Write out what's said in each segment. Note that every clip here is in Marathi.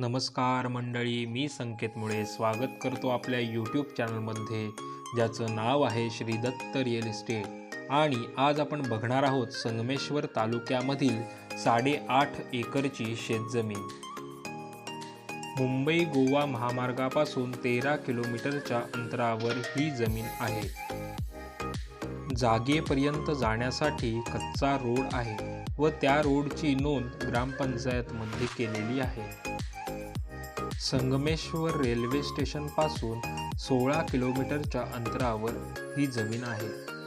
नमस्कार मंडळी मी संकेत मुळे स्वागत करतो आपल्या यूट्यूब चॅनलमध्ये ज्याचं नाव आहे श्री दत्त रिअल इस्टेट आणि आज आपण बघणार आहोत संगमेश्वर तालुक्यामधील साडेआठ एकरची शेतजमीन. मुंबई गोवा महामार्गापासून तेरा किलोमीटरच्या अंतरावर ही जमीन आहे. जागेपर्यंत जाण्यासाठी कच्चा रोड आहे व त्या रोडची नोंद ग्रामपंचायतमध्ये केलेली आहे. संगमेश्वर रेल्वे स्टेशनपासून सोळा किलोमीटरच्या अंतरावर ही जमीन आहे.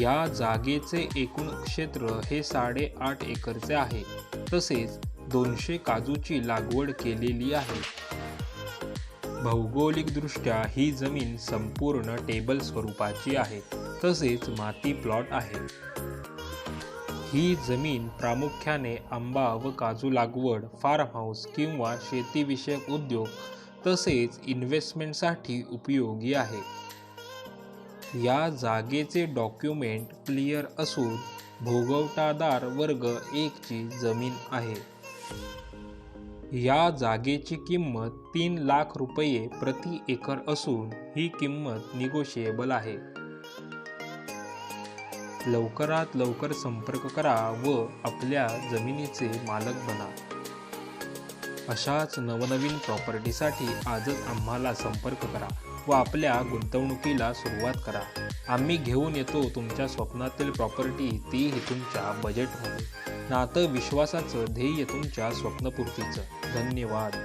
या जागेचे एकूण क्षेत्र हे साडेआठ एकरचे आहे. तसेच दोनशे काजूची लागवड केलेली आहे. भौगोलिकदृष्ट्या ही जमीन संपूर्ण टेबल स्वरूपाची आहे. तसेच माती प्लॉट आहे. ही जमीन प्रामुख्याने आंबा व काजू लागवड फार्म हाऊस किंवा शेतीविषयक उद्योग तसेच इन्व्हेस्टमेंटसाठी उपयोगी आहे. या जागेचे डॉक्युमेंट क्लिअर असून भोगवटादार वर्ग एकची जमीन आहे. या जागेची किंमत तीन लाख रुपये प्रति एकर असून ही किंमत निगोशिएबल आहे. लवकरात लवकर संपर्क करा व आपल्या जमिनीचे मालक बना. अशाच नवनवीन प्रॉपर्टीसाठी आजच आम्हाला संपर्क करा व आपल्या गुंतवणुकीला सुरुवात करा. आम्ही घेऊन येतो तुमच्या स्वप्नातील प्रॉपर्टी तीही तुमच्या बजेटमध्ये नातं विश्वासाचं ध्येय तुमच्या स्वप्नपूर्तीचं. धन्यवाद.